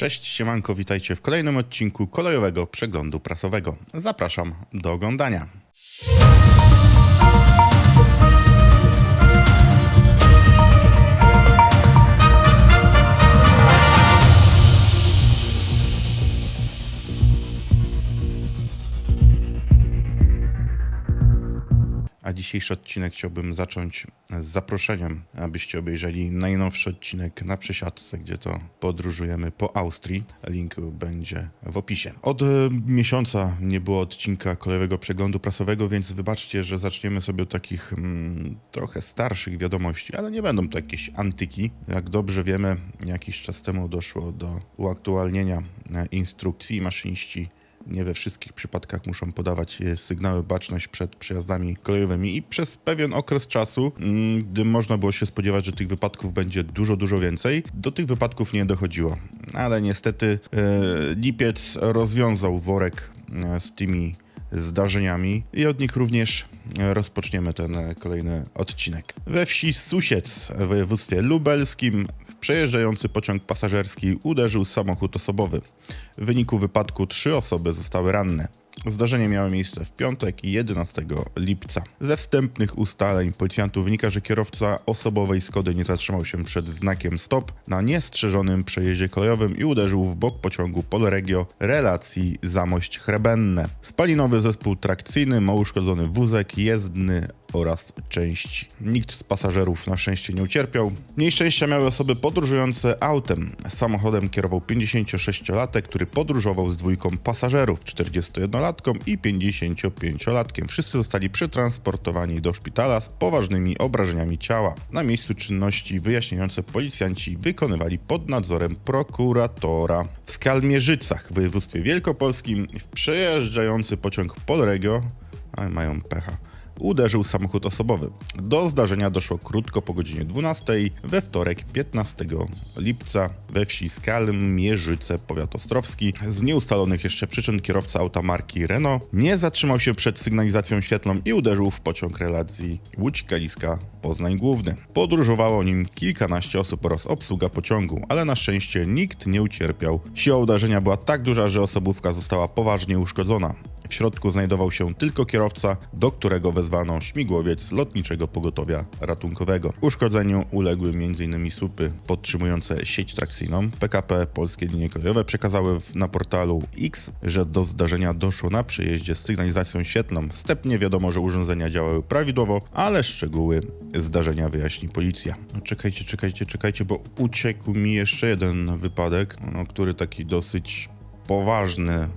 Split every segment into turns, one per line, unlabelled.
Cześć, siemanko, witajcie w kolejnym odcinku kolejowego przeglądu prasowego. Zapraszam do oglądania. A dzisiejszy odcinek chciałbym zacząć z zaproszeniem, abyście obejrzeli najnowszy odcinek na przesiadce, gdzie to podróżujemy po Austrii. Link będzie w opisie. Od e, miesiąca nie było odcinka kolejowego przeglądu prasowego, więc wybaczcie, że zaczniemy sobie od takich mm, trochę starszych wiadomości, ale nie będą to jakieś antyki. Jak dobrze wiemy, jakiś czas temu doszło do uaktualnienia e, instrukcji maszyniści nie we wszystkich przypadkach muszą podawać e, sygnały baczność przed przejazdami kolejowymi i przez pewien okres czasu, mm, gdy można było się spodziewać, że tych wypadków będzie dużo, dużo więcej, do tych wypadków nie dochodziło. Ale niestety e, lipiec rozwiązał worek e, z tymi zdarzeniami i od nich również rozpoczniemy ten kolejny odcinek. We wsi Susiec w województwie lubelskim w przejeżdżający pociąg pasażerski uderzył samochód osobowy. W wyniku wypadku trzy osoby zostały ranne. Zdarzenie miało miejsce w piątek 11 lipca. Ze wstępnych ustaleń policjantów wynika, że kierowca osobowej Skody nie zatrzymał się przed znakiem stop na niestrzeżonym przejeździe kolejowym i uderzył w bok pociągu Polregio relacji Zamość-Chrebenne. Spalinowy zespół trakcyjny ma uszkodzony wózek jezdny oraz części. Nikt z pasażerów na szczęście nie ucierpiał. Mniej szczęścia miały osoby podróżujące autem. Samochodem kierował 56-latek, który podróżował z dwójką pasażerów, 41-latką i 55-latkiem. Wszyscy zostali przetransportowani do szpitala z poważnymi obrażeniami ciała. Na miejscu czynności wyjaśniające policjanci wykonywali pod nadzorem prokuratora. W Skalmierzycach w województwie wielkopolskim w przejeżdżający pociąg Polregio, ale mają pecha, uderzył samochód osobowy. Do zdarzenia doszło krótko po godzinie 12 we wtorek 15 lipca we wsi Skalmierzyce, powiat ostrowski. Z nieustalonych jeszcze przyczyn kierowca auta marki Renault nie zatrzymał się przed sygnalizacją świetlną i uderzył w pociąg relacji Łódź-Kaliska Poznań Główny. Podróżowało nim kilkanaście osób oraz obsługa pociągu, ale na szczęście nikt nie ucierpiał. Siła uderzenia była tak duża, że osobówka została poważnie uszkodzona. W środku znajdował się tylko kierowca, do którego wezwano śmigłowiec lotniczego pogotowia ratunkowego. Uszkodzeniu uległy m.in. słupy podtrzymujące sieć trakcyjną. PKP Polskie Linie Kolejowe przekazały na portalu X, że do zdarzenia doszło na przejeździe z sygnalizacją świetlną. Wstępnie wiadomo, że urządzenia działały prawidłowo, ale szczegóły zdarzenia wyjaśni policja. No, czekajcie, czekajcie, czekajcie, bo uciekł mi jeszcze jeden wypadek, no, który taki dosyć poważny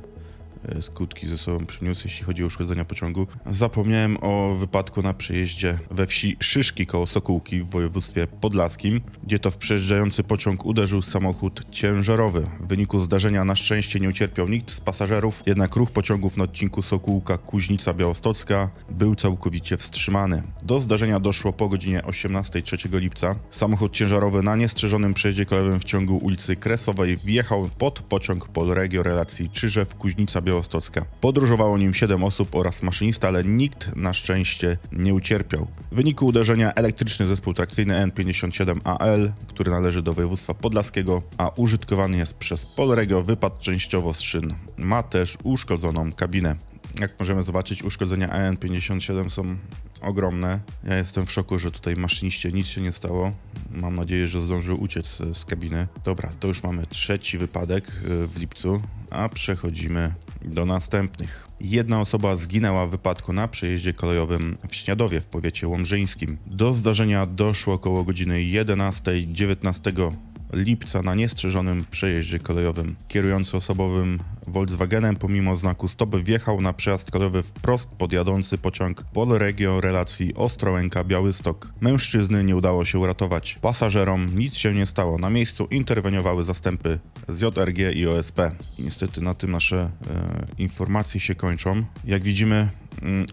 skutki ze sobą przyniósł, jeśli chodzi o uszkodzenia pociągu. Zapomniałem o wypadku na przejeździe we wsi Szyszki koło Sokółki w województwie podlaskim, gdzie to w przejeżdżający pociąg uderzył samochód ciężarowy. W wyniku zdarzenia na szczęście nie ucierpiał nikt z pasażerów, jednak ruch pociągów na odcinku Sokółka-Kuźnica Białostocka był całkowicie wstrzymany. Do zdarzenia doszło po godzinie 18 3 lipca. Samochód ciężarowy na niestrzeżonym przejeździe kolejowym w ciągu ulicy Kresowej wjechał pod pociąg Polregio relacji Czyżew-Kuźnica Białostocka. Podróżowało nim 7 osób oraz maszynista, ale nikt na szczęście nie ucierpiał. W wyniku uderzenia elektryczny zespół trakcyjny N57AL, który należy do województwa podlaskiego, a użytkowany jest przez Polregio, wypadł częściowo z szyn. Ma też uszkodzoną kabinę. Jak możemy zobaczyć, uszkodzenia AN57 są ogromne. Ja jestem w szoku, że tutaj maszyniście nic się nie stało. Mam nadzieję, że zdążył uciec z- z kabiny. Dobra, to już mamy trzeci wypadek y, w lipcu, a przechodzimy do następnych. Jedna osoba zginęła w wypadku na przejeździe kolejowym w Śniadowie w powiecie łomżyńskim. Do zdarzenia doszło około godziny 11-19 lipca na niestrzeżonym przejeździe kolejowym. Kierujący osobowym Volkswagenem pomimo znaku stop wjechał na przejazd kolejowy wprost pod jadący pociąg Polregio relacji Ostrołęka-Białystok. Mężczyzny nie udało się uratować. Pasażerom nic się nie stało. Na miejscu interweniowały zastępy z JRG i OSP. Niestety na tym nasze e, informacje się kończą. Jak widzimy,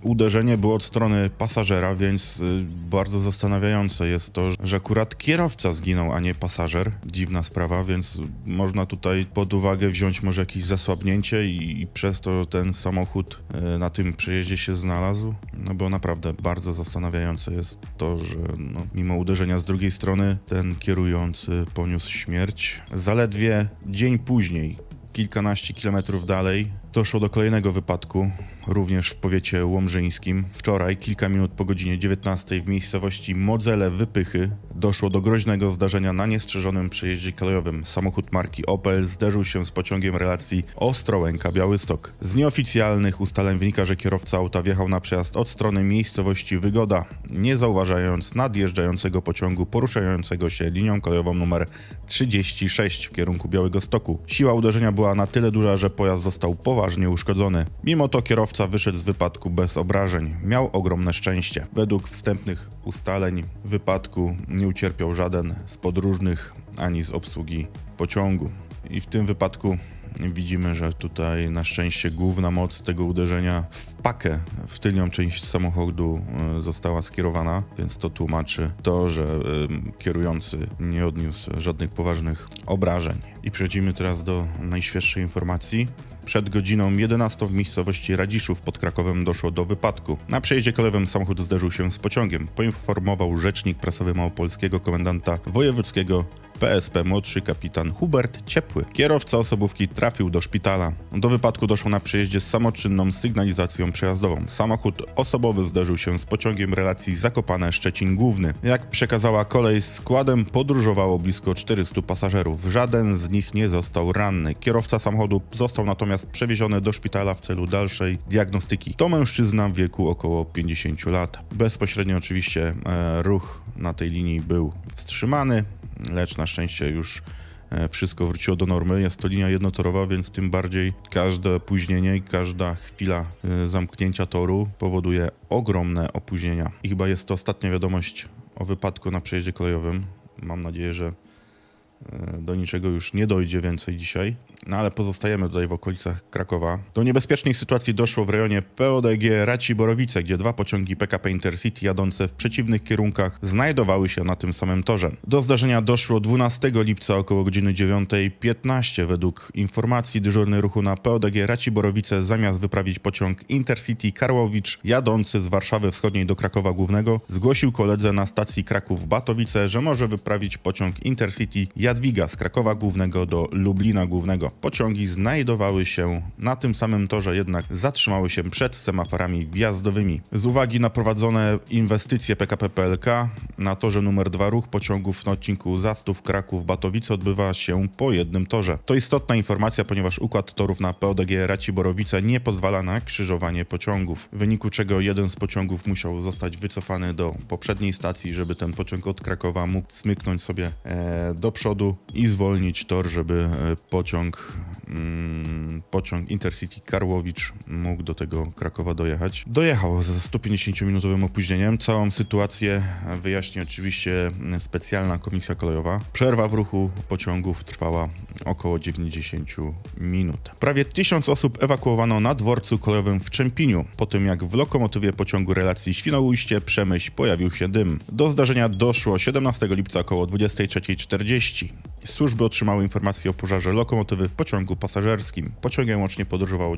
uderzenie było od strony pasażera, więc y, bardzo zastanawiające jest to, że akurat kierowca zginął, a nie pasażer. Dziwna sprawa, więc można tutaj pod uwagę wziąć może jakieś zasłabnięcie i, i przez to ten samochód y, na tym przejeździe się znalazł. No bo naprawdę bardzo zastanawiające jest to, że no, mimo uderzenia z drugiej strony ten kierujący poniósł śmierć. Zaledwie dzień później kilkanaście kilometrów dalej doszło do kolejnego wypadku, również w powiecie łomżyńskim. Wczoraj, kilka minut po godzinie 19 w miejscowości Modzele Wypychy doszło do groźnego zdarzenia na niestrzeżonym przejeździe kolejowym. Samochód marki Opel zderzył się z pociągiem relacji Ostrołęka-Białystok. Z nieoficjalnych ustaleń wynika, że kierowca auta wjechał na przejazd od strony miejscowości Wygoda, nie zauważając nadjeżdżającego pociągu poruszającego się linią kolejową numer 36 w kierunku Białego Stoku. Siła uderzenia była na tyle duża, że pojazd został poważnie uszkodzony. Mimo to kierowca wyszedł z wypadku bez obrażeń. Miał ogromne szczęście. Według wstępnych ustaleń wypadku nie ucierpiał żaden z podróżnych ani z obsługi pociągu. I w tym wypadku widzimy, że tutaj na szczęście główna moc tego uderzenia w pakę, w tylnią część samochodu e, została skierowana, więc to tłumaczy to, że em, kierujący nie odniósł żadnych poważnych obrażeń. I przechodzimy teraz do najświeższej informacji. Przed godziną 11 w miejscowości Radziszów pod Krakowem doszło do wypadku. Na przejeździe kolejowym samochód zderzył się z pociągiem, poinformował rzecznik prasowy małopolskiego komendanta wojewódzkiego PSP młodszy kapitan Hubert Ciepły. Kierowca osobówki trafił do szpitala. Do wypadku doszło na przejeździe z samoczynną sygnalizacją przejazdową. Samochód osobowy zderzył się z pociągiem relacji Zakopane-Szczecin Główny. Jak przekazała kolej, składem podróżowało blisko 400 pasażerów. Żaden z nich nie został ranny. Kierowca samochodu został natomiast przewieziony do szpitala w celu dalszej diagnostyki. To mężczyzna w wieku około 50 lat. Bezpośrednio oczywiście e, ruch na tej linii był wstrzymany lecz na szczęście już e, wszystko wróciło do normy. Jest to linia jednotorowa, więc tym bardziej każde opóźnienie i każda chwila e, zamknięcia toru powoduje ogromne opóźnienia. I chyba jest to ostatnia wiadomość o wypadku na przejeździe kolejowym. Mam nadzieję, że e, do niczego już nie dojdzie więcej dzisiaj. No ale pozostajemy tutaj w okolicach Krakowa. Do niebezpiecznej sytuacji doszło w rejonie PODG Raci-Borowice, gdzie dwa pociągi PKP Intercity jadące w przeciwnych kierunkach znajdowały się na tym samym torze. Do zdarzenia doszło 12 lipca około godziny 9.15. Według informacji dyżurny ruchu na PODG Raci-Borowice zamiast wyprawić pociąg Intercity Karłowicz jadący z Warszawy Wschodniej do Krakowa Głównego zgłosił koledze na stacji Kraków-Batowice, że może wyprawić pociąg Intercity Jadwiga z Krakowa Głównego do Lublina Głównego. Pociągi znajdowały się na tym samym torze, jednak zatrzymały się przed semaforami wjazdowymi. Z uwagi na prowadzone inwestycje PKP PLK na torze numer 2 ruch pociągów na odcinku Zastów Kraków-Batowice odbywa się po jednym torze. To istotna informacja, ponieważ układ torów na PODG Raci-Borowice nie pozwala na krzyżowanie pociągów, w wyniku czego jeden z pociągów musiał zostać wycofany do poprzedniej stacji, żeby ten pociąg od Krakowa mógł smyknąć sobie e, do przodu i zwolnić tor, żeby e, pociąg, pociąg Intercity Karłowicz mógł do tego Krakowa dojechać. Dojechał ze 150-minutowym opóźnieniem. Całą sytuację wyjaśni oczywiście specjalna komisja kolejowa. Przerwa w ruchu pociągów trwała około 90 minut. Prawie tysiąc osób ewakuowano na dworcu kolejowym w Czempiniu, po tym jak w lokomotywie pociągu relacji Świnoujście-Przemyśl pojawił się dym. Do zdarzenia doszło 17 lipca około 23.40. Służby otrzymały informację o pożarze lokomotywy w pociągu pasażerskim. Pociągiem łącznie podróżowało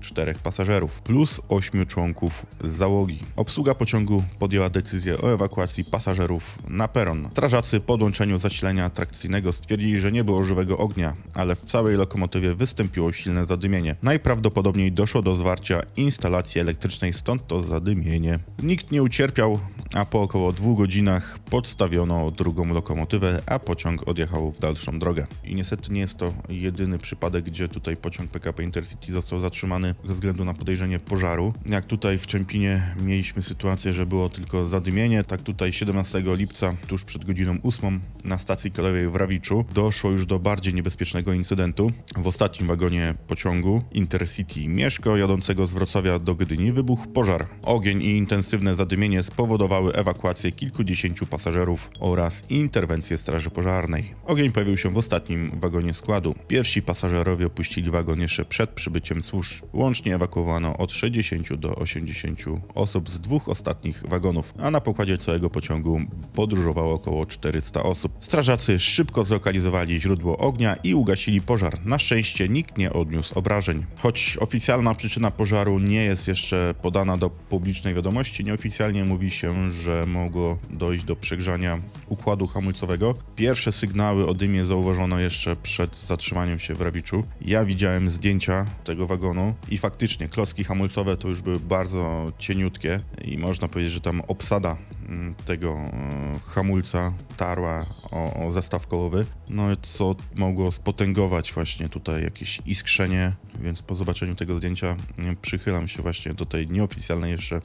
984 pasażerów plus 8 członków załogi. Obsługa pociągu podjęła decyzję o ewakuacji pasażerów na peron. Strażacy po odłączeniu zasilania atrakcyjnego stwierdzili, że nie było żywego ognia, ale w całej lokomotywie wystąpiło silne zadymienie. Najprawdopodobniej doszło do zwarcia instalacji elektrycznej, stąd to zadymienie. Nikt nie ucierpiał, a po około dwóch godzinach podstawiono drugą lokomotywę, a pociąg odjechał w dalszą drogę. I niestety nie jest to jedyny przypadek, gdzie tutaj pociąg PKP Intercity został zatrzymany ze względu na podejrzenie pożaru. Jak tutaj w Czempinie mieliśmy sytuację, że było tylko zadymienie, tak tutaj 17 lipca, tuż przed godziną 8 na stacji kolejowej w Rawiczu doszło już do bardziej niebezpiecznego incydentu. W ostatnim wagonie pociągu Intercity Mieszko jadącego z Wrocławia do Gdyni wybuchł pożar. Ogień i intensywne zadymienie spowodowały ewakuację kilkudziesięciu pasażerów oraz interwencję Straży Pożarnej. Ogień pojawił się w ostatnim wagonie składu. Pierwsi pasażerowie opuścili wagon jeszcze przed przybyciem służb Łącznie ewakuowano od 60 do 80 osób z dwóch ostatnich wagonów, a na pokładzie całego pociągu podróżowało około 400 osób. Strażacy szybko zlokalizowali źródło ognia i ugasili pożar. Na szczęście nikt nie odniósł obrażeń. Choć oficjalna przyczyna pożaru nie jest jeszcze podana do publicznej wiadomości, nieoficjalnie mówi się, że mogło dojść do przegrzania układu hamulcowego. Pierwsze sygnały o dymie zauważono jeszcze przed zatrzymaniem się w Rawiczu. Ja widziałem zdjęcia tego wagonu i faktycznie klocki hamulcowe to już były bardzo cieniutkie i można powiedzieć, że tam obsada mm, tego e, hamulca tarła o, o zestaw kołowy, no co mogło spotęgować właśnie tutaj jakieś iskrzenie, więc po zobaczeniu tego zdjęcia mm, przychylam się właśnie do tej nieoficjalnej jeszcze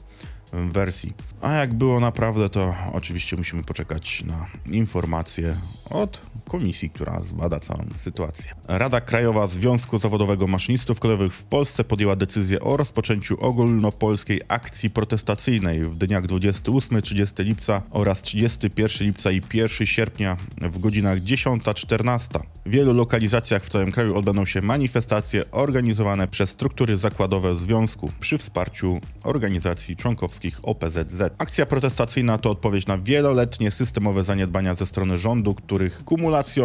wersji. A jak było naprawdę, to oczywiście musimy poczekać na informacje od komisji, która zbada całą sytuację. Rada Krajowa Związku Zawodowego Maszynistów Kolejowych w Polsce podjęła decyzję o rozpoczęciu ogólnopolskiej akcji protestacyjnej w dniach 28-30 lipca oraz 31 lipca i 1 sierpnia w godzinach 10-14. W wielu lokalizacjach w całym kraju odbędą się manifestacje organizowane przez struktury zakładowe związku przy wsparciu organizacji członkowskich OPZZ. Akcja protestacyjna to odpowiedź na wieloletnie systemowe zaniedbania ze strony rządu, których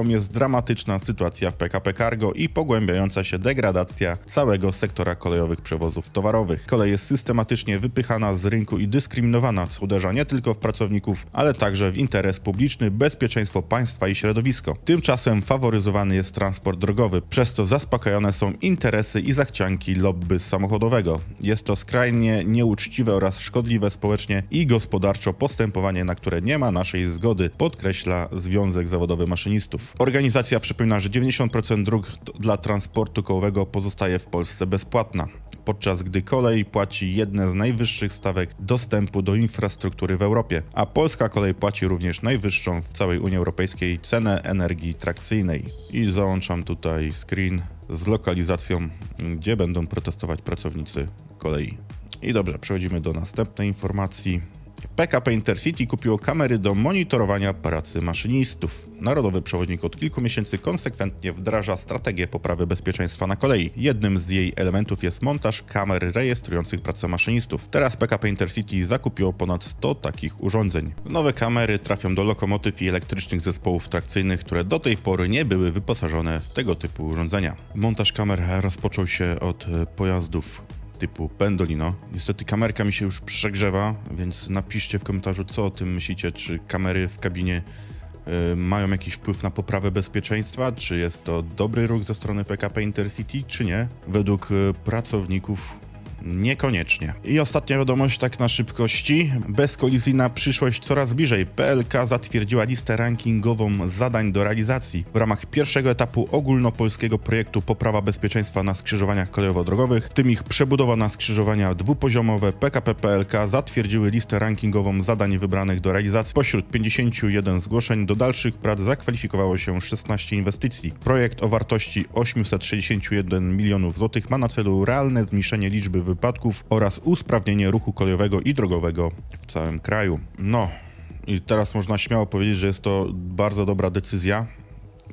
jest dramatyczna sytuacja w PKP Cargo i pogłębiająca się degradacja całego sektora kolejowych przewozów towarowych. Kolej jest systematycznie wypychana z rynku i dyskryminowana, co uderza nie tylko w pracowników, ale także w interes publiczny, bezpieczeństwo państwa i środowisko. Tymczasem faworyzowany jest transport drogowy, przez co zaspokajane są interesy i zachcianki lobby samochodowego. Jest to skrajnie nieuczciwe oraz szkodliwe społecznie i gospodarczo postępowanie, na które nie ma naszej zgody, podkreśla Związek Zawodowy Maszynistów. Organizacja przypomina, że 90% dróg dla transportu kołowego pozostaje w Polsce bezpłatna podczas gdy kolej płaci jedne z najwyższych stawek dostępu do infrastruktury w Europie, a polska kolej płaci również najwyższą w całej Unii Europejskiej cenę energii trakcyjnej. I załączam tutaj screen z lokalizacją, gdzie będą protestować pracownicy kolei. I dobrze, przechodzimy do następnej informacji. PKP Intercity kupiło kamery do monitorowania pracy maszynistów. Narodowy przewodnik od kilku miesięcy konsekwentnie wdraża strategię poprawy bezpieczeństwa na kolei. Jednym z jej elementów jest montaż kamer rejestrujących pracę maszynistów. Teraz PKP Intercity zakupiło ponad 100 takich urządzeń. Nowe kamery trafią do lokomotyw i elektrycznych zespołów trakcyjnych, które do tej pory nie były wyposażone w tego typu urządzenia. Montaż kamer rozpoczął się od pojazdów typu Pendolino. Niestety kamerka mi się już przegrzewa, więc napiszcie w komentarzu, co o tym myślicie. Czy kamery w kabinie y, mają jakiś wpływ na poprawę bezpieczeństwa? Czy jest to dobry ruch ze strony PKP Intercity, czy nie? Według y, pracowników Niekoniecznie. I ostatnia wiadomość, tak na szybkości. Bezkolizyjna przyszłość coraz bliżej. PLK zatwierdziła listę rankingową zadań do realizacji. W ramach pierwszego etapu ogólnopolskiego projektu Poprawa bezpieczeństwa na skrzyżowaniach kolejowo-drogowych, w tym ich przebudowa na skrzyżowania dwupoziomowe, PKP PLK zatwierdziły listę rankingową zadań wybranych do realizacji. Pośród 51 zgłoszeń do dalszych prac zakwalifikowało się 16 inwestycji. Projekt o wartości 861 milionów złotych ma na celu realne zmniejszenie liczby wypadków oraz usprawnienie ruchu kolejowego i drogowego w całym kraju. No i teraz można śmiało powiedzieć, że jest to bardzo dobra decyzja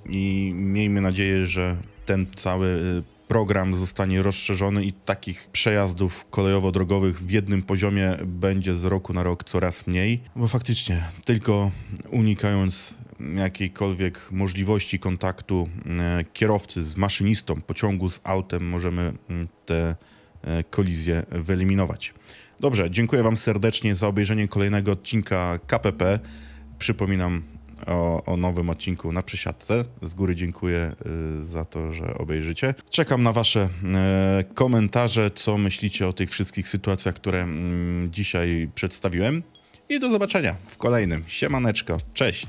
i miejmy nadzieję, że ten cały y, program zostanie rozszerzony i takich przejazdów kolejowo-drogowych w jednym poziomie będzie z roku na rok coraz mniej, bo faktycznie tylko unikając jakiejkolwiek możliwości kontaktu e, kierowcy z maszynistą pociągu z autem możemy mm, te e, kolizje wyeliminować. Dobrze, dziękuję Wam serdecznie za obejrzenie kolejnego odcinka KPP. Przypominam o, o nowym odcinku na przysiadce. Z góry dziękuję y, za to, że obejrzycie. Czekam na Wasze e, komentarze, co myślicie o tych wszystkich sytuacjach, które mm, dzisiaj przedstawiłem. I do zobaczenia w kolejnym. Siemaneczko, cześć!